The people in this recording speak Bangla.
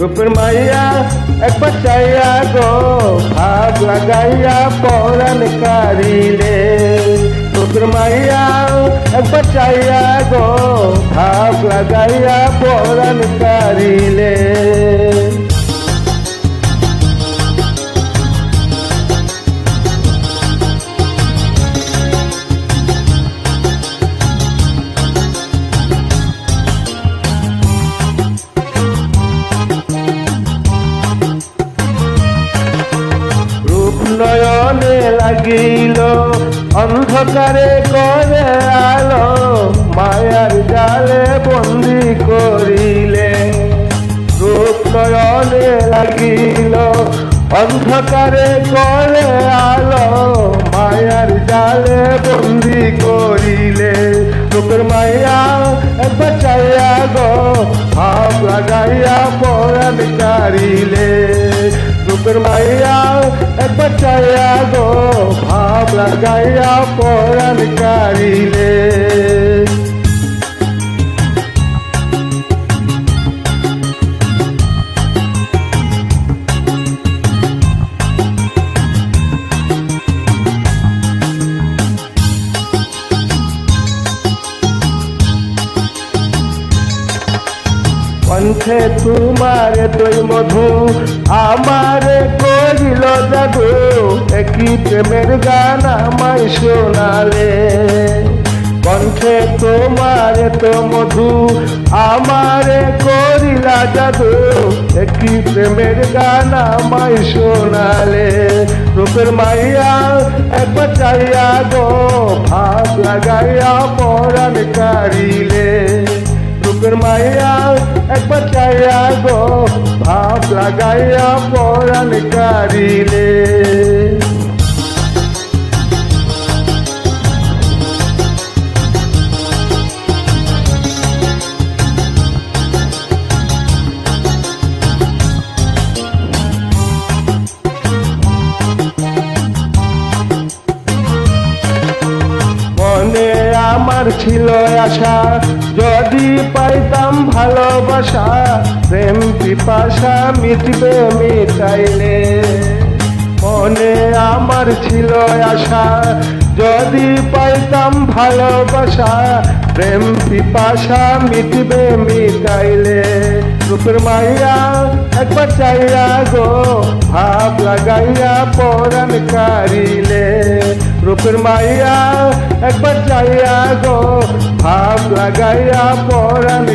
রূপের মাইয়া একবার চাইয়া গো ভাব লাগাইয়া পরাণ কারিলে রূপের মাইয়া একবার চাইয়া গো ভাব লাগাইয়া পরাণ কারিলে নয়নে লাগিল, অন্ধকারে করে আলো, মায়ার জালে বন্দি করিলে। রূপ নয়নে লাগিল, অন্ধকারে করে আলো, মায়ার জালে বন্দি করিলে। রূপের মায়া একবার চাইয়া গো ভাব লাগাইয়া পরাণ কারিলে রূপের মাইয়া চাইয়া গো ভাব লাগাইয়া পরাণ কারিলে কণ্ঠে তোমার তুই মধু আমারে করিল জাদু একই প্রেমের গান আমায় শোনালে। কণ্ঠে তোমার তো মধু, আমারে করিলা জাদু। একই প্রেমের গান আমায় শোনালে। রূপের মাইয়া একবার চাইয়া গো ভাত লাগাইয়া পরাণ কারিলে। রূপের মাইয়া একবার চাইয়া গো ভাব লাগাইয়া পরাণ কারিলে। আমার ছিল আশা। যদি পাইতাম ভালোবাসা প্রেম পিপাসা মিটবে মিটাইলে। আমার ছিল আশা। যদি পাইতাম ভালোবাসা, প্রেম পিপাসা মিটবে মিটাইলে। রূপের মাইয়া একবার চাইয়া গো, ভাব লাগাইয়া পরাণ কারিলে রূপের মাইয়া একবার চাইয়া গো, ভাব লাগাইয়া পরাণ